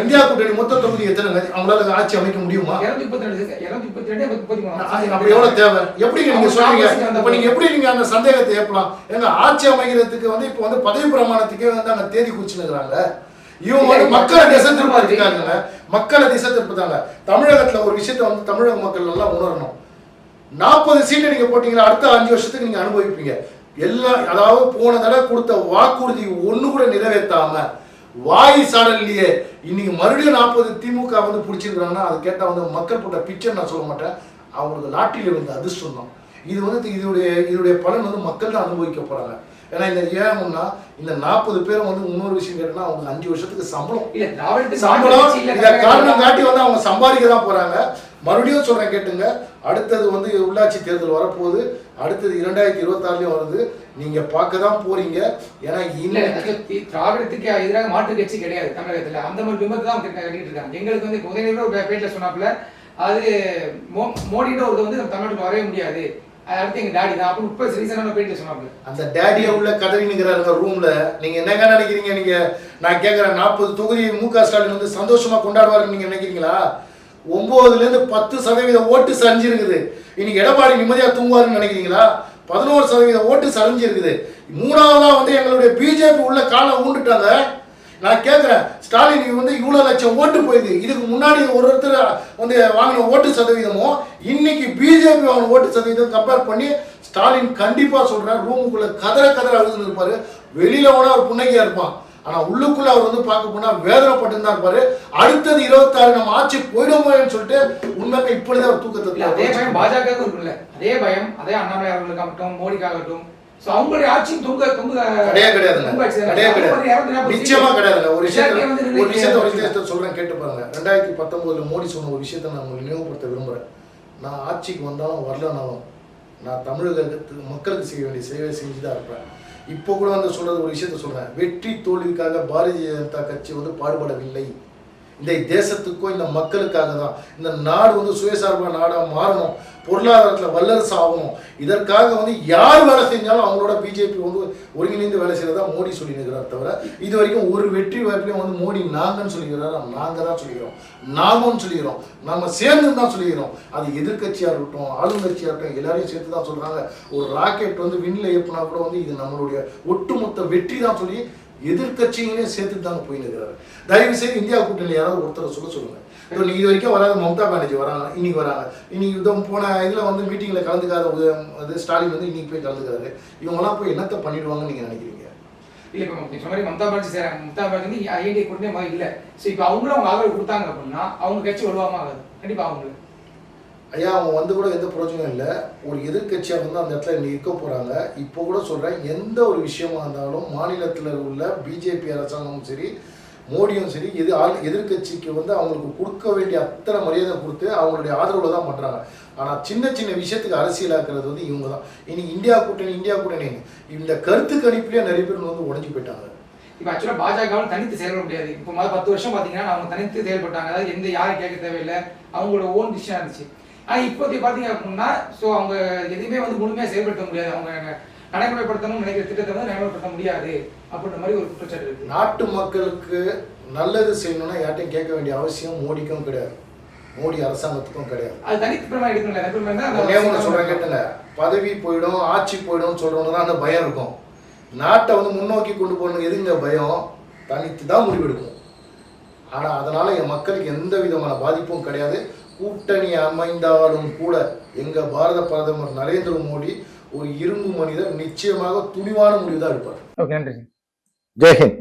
இந்தியா கூட்டணி மொத்த தொகுதி எத்தனை அவங்களால ஆட்சி அமைக்க முடியுமா? இருநூத்தி முப்பத்தி ரெண்டு, இருநூத்தி முப்பத்தி ரெண்டு, முப்பத்தி மூணு. அது அப்ப எவ்வளவு தேவை? எப்படி நீங்க வந்த அப்ப நீங்க எப்படி நீங்க அந்த சந்தேகத்தை ஏற்பலாம் ஏங்க ஆட்சி அமைக்கிறதுக்கு வந்து இப்ப வந்து பதவி பிரமாணத்துக்கே வந்து அங்க தேதி குறிச்சுனுக்குறாங்க இவங்க வந்து மக்களை திசை இல்ல, திருப்ப இருக்காங்க மக்களை திசை திருப்பதாங்க தமிழகத்துல ஒரு விஷயத்தை வந்து தமிழக மக்கள் நல்லா உணரணும். நாற்பது சீட்டை நீங்க போட்டீங்கன்னா அடுத்த அஞ்சு வருஷத்துக்கு நீங்க அனுபவிப்பீங்க. எல்லாம் அதாவது போன தடவை கொடுத்த வாக்குறுதி ஒண்ணு கூட நிறைவேற்றாம வாய் சாடல்லையே இன்னைக்கு மறுபடியும் நாற்பது திமுக வந்து பிடிச்சிருக்கிறாங்கன்னா அது கேட்டா வந்து மக்கள் போட்ட பிச்சர் நான் சொல்ல மாட்டேன். அவங்களுக்கு லாட்டியில் இருந்த அதிர்ஷ்டம் தான். இது வந்து இதோடைய இதோடைய பலன் வந்து மக்கள் தான் அனுபவிக்க போறாங்க. ஏன்னா இந்த ஏன்னா இந்த நாற்பது பேரும் வந்து இன்னொரு விஷயம் கேட்டா அவங்க அஞ்சு வருஷத்துக்கு சம்பளம். சம்பளம் இத காரணம் காட்டி வந்து அவங்க சம்பாதிக்க தான் போறாங்க. மறுபடியும் சொல்றேன் கேட்டுங்க. அடுத்தது வந்து உள்ளாட்சி தேர்தல் வரப்போகுது. அடுத்தது இரண்டாயிரத்தி இருபத்தாறுலயும் வருது. நீங்க பார்க்க தான் போறீங்க. ஏன்னா இன்னைக்கு திராவிடத்துக்கு எதிராக மாற்று கட்சி கிடையாது தமிழகத்துல. அந்த மாதிரி பிம்பத்தை தான் கட்டிட்டு இருக்காங்க. எங்களுக்கு வந்து இப்ப உதயநிதி ஒரு பேட்டில் சொன்னாப்புல அது மோ- மோடின்ற ஒருத்தர் வந்து நம்ம தமிழ்நாட்டுக்கு வரவே முடியாது. அடுத்து எங்க டாடி தான் அப்படின்னு முப்பது ரீசனான பேட்டில் சொன்னாப்புல அந்த டேடியை உள்ள கதறினுங்கிறாருங்க ரூம்ல நீங்க என்னங்க நினைக்கிறீங்க? நீங்க நான் கேட்குறேன் நாற்பது தொகுதி மு க. ஸ்டாலின் வந்து சந்தோஷமா கொண்டாடுவாருன்னு நீங்க நினைக்கிறீங்களா? ஒன்பதுல பத்து சதவீத ஓட்டு சரிஞ்சிருக்குது. இன்னைக்கு எடப்பாடி நிம்மதியாக தூங்குவாருன்னு நினைக்கிறீங்களா? பதினோரு சதவீத ஓட்டு சரிஞ்சிருக்குது. மூணாவதாக வந்து எங்களுடைய பிஜேபி உள்ள காலை ஊண்டுட்டாங்க. நான் கேட்குறேன் ஸ்டாலின் வந்து இவ்வளோ லட்சம் ஓட்டு போயிது இதுக்கு முன்னாடி ஒரு ஒருத்தர் வந்து வாங்கின ஓட்டு சதவீதமும் இன்னைக்கு பிஜேபி வாங்கின ஓட்டு சதவீதம் கம்பேர் பண்ணி ஸ்டாலின் கண்டிப்பாக சொல்கிறார் ரூமுக்குள்ளே கதற கதற அழுதுன்னு இருப்பார். வெளியில் போனால் அவர் புன்னகையாக இருப்பான். ஆனால் உள்ளுக்குள்ள அவர் வந்து பார்க்க போனால் வேதனைப்பட்டு தான் இருப்பார். அடுத்தது இருபத்தாறு நம்ம ஆட்சி போயிடுமோன்னு சொல்லிட்டு உண்மையாக இப்பொழுதே அவர் இல்ல அதே பயம் பாஜக இருக்குல்ல அதே பயம் அதே அண்ணாமலை அவர்களுக்காகட்டும் மோடிக்காகட்டும் ஸோ அவங்களுடைய ஆட்சியும் தொங்க தொங்க கிடையாது கிடையாதுங்க. தொங்க ஆட்சி தானே. கிடையாது அவங்க கிடையாது. வந்து 240 நிச்சயமா கிடையாதுங்க. ஒரு விஷயத்த ஒரு விஷயத்த ஒரு விஷயத்த சொல்றேன் கேட்டு பாருங்க. ரெண்டாயிரத்தி பத்தொன்பதுல மோடி சொன்ன ஒரு விஷயத்த நான் உங்களுக்கு நினைவுபடுத்த விரும்புறேன். நான் ஆட்சிக்கு வந்தாலும் வரலனாலும் நான் தமிழகத்துக்கு மக்களுக்கு செய்ய வேண்டிய சேவை செஞ்சு தான் இருப்பேன். இப்போ கூட வந்து சொல்றது ஒரு விஷயத்த சொல்றேன். வெற்றி தோல்விக்காக பாரதிய ஜனதா கட்சி வந்து பாடுபடவில்லை. இந்த தேசத்துக்கோ இந்த மக்களுக்காக தான் இந்த நாடு வந்து சுயசார்பான நாடாக மாறணும். பொருளாதாரத்தில் வல்லரசு ஆகணும். இதற்காக வந்து யார் வேலை செஞ்சாலும் அவங்களோட பிஜேபி வந்து ஒருங்கிணைந்து வேலை செய்யறதா மோடி சொல்லி நிற்கிறார் தவிர இது வரைக்கும் ஒரு வெற்றி வாய்ப்புலையும் வந்து மோடி நாங்கன்னு சொல்லிக்கிறாரு நாங்கள் தான் சொல்லிக்கிறோம். நாமும் சொல்லிக்கிறோம். நம்ம சேர்ந்து தான் சொல்லிக்கிறோம். அது எதிர்க்கட்சியாக இருக்கட்டும் ஆளுங்கட்சியாக இருக்கட்டும் எல்லாரையும் சேர்த்து தான் சொல்கிறாங்க ஒரு ராக்கெட் வந்து விண்ணில் ஏப்புனா கூட வந்து இது நம்மளுடைய ஒட்டுமொத்த வெற்றி தான் சொல்லி எதிர்க்கட்சிகளையும் சேர்த்து தாங்க போய் நிற்கிறாரு. தயவு செய்து இந்தியா கூட்டணி யாராவது ஒருத்தரை சொல்ல சொல்லுங்க. இப்போ நீ இது வரைக்கும் வராத மம்தா பானர்ஜி வராங்க இன்னைக்கு வராங்க. இன்னைக்கு இதோ போன இதில் வந்து மீட்டிங்கில் கலந்துக்காத அது ஸ்டாலின் வந்து இன்னைக்கு போய் கலந்துக்காரு. இவங்கெல்லாம் போய் என்னத்தை பண்ணிடுவாங்கன்னு நீங்கள் நினைக்கிறீங்க? இல்லை இப்போ நீங்க சொன்ன மாதிரி மம்தா பானர்ஜி சார் மம்தா பானர்ஜி ஐஐடி கூட்டணி மாதிரி இல்ல. ஸோ இப்போ அவங்களும் அவங்க ஆதரவு கொடுத்தாங்க அப்படின்னா அவங்க கட்சி வருவாமா ஆகாது கண்டிப்பாக அவங்களுக்கு. ஐயா அவங்க வந்து கூட எந்த பிரயோஜனம் இல்லை. ஒரு எதிர்க்கட்சியாக வந்து அந்த இடத்துல இன்னைக்கு இருக்க போகிறாங்க இப்போ கூட சொல்கிறேன் எந்த ஒரு விஷயமா இருந்தாலும் மாநிலத்தில் உள்ள பிஜேபி அரசாங்கமும் சரி மோடியும் சரி எது ஆள் எதிர்க்கட்சிக்கு வந்து அவங்களுக்கு கொடுக்க வேண்டிய அத்தனை மரியாதை கொடுத்து அவங்களுடைய ஆதரவில் தான் பண்ணுறாங்க ஆனால் சின்ன சின்ன விஷயத்துக்கு அரசியலாக்குறது வந்து இவங்க தான் இனி இந்தியா கூட்டணி இந்தியா கூட்டணி இந்த கருத்து கணிப்புலேயே நிறைய பேர் வந்து உடஞ்சி போயிட்டாங்க. இப்போ ஆக்சுவலாக பாஜகவால் தனித்து செயல்பட முடியாது. இப்போ முதல் பத்து வருஷம் பார்த்தீங்கன்னா அவங்க தனித்து செயல்பட்டாங்க. அதாவது எந்த யாரும் கேட்க தேவையில்லை. அவங்களோட ஓன் டிசிஷன் இருந்துச்சு. ஆனால் இப்போதைக்கு பார்த்தீங்க அப்படின்னா ஸோ அவங்க எதுவுமே வந்து முழுமையாக செயல்படுத்த முடியாது. அவங்க நடைமுறைப்படுத்தணும்னு நினைக்கிற திட்டத்தை வந்து நடைமுறைப்படுத்த முடியாது அப்படின்ற மாதிரி ஒரு குற்றச்சாட்டு இருக்கு. நாட்டு மக்களுக்கு நல்லது செய்யணும்னா யார்ட்டையும் கேட்க வேண்டிய அவசியம் மோடிக்கும் கிடையாது. மோடி அரசாங்கத்துக்கும் கிடையாது. அது ஒண்ணே ஒண்ணு சொல்றேன் கேட்டுங்க பதவி போயிடும் ஆட்சி போயிடும் சொல்றவங்க தான் அந்த பயம் இருக்கும். நாட்டை வந்து முன்னோக்கி கொண்டு போகணும் எதுங்க பயம்? தனித்து தான் முடிவெடுக்கும் ஆனா அதனால என் மக்களுக்கு எந்த விதமான பாதிப்பும் கிடையாது. கூட்டணி அமைந்தாலும் கூட எங்க பாரத பிரதமர் நரேந்திர மோடி ஒரு இரும்பு மனிதர் நிச்சயமாக துணிவான முடிவு தான் எடுப்பார். ஓகே நன்றி ஜெய்ஹிந்த்.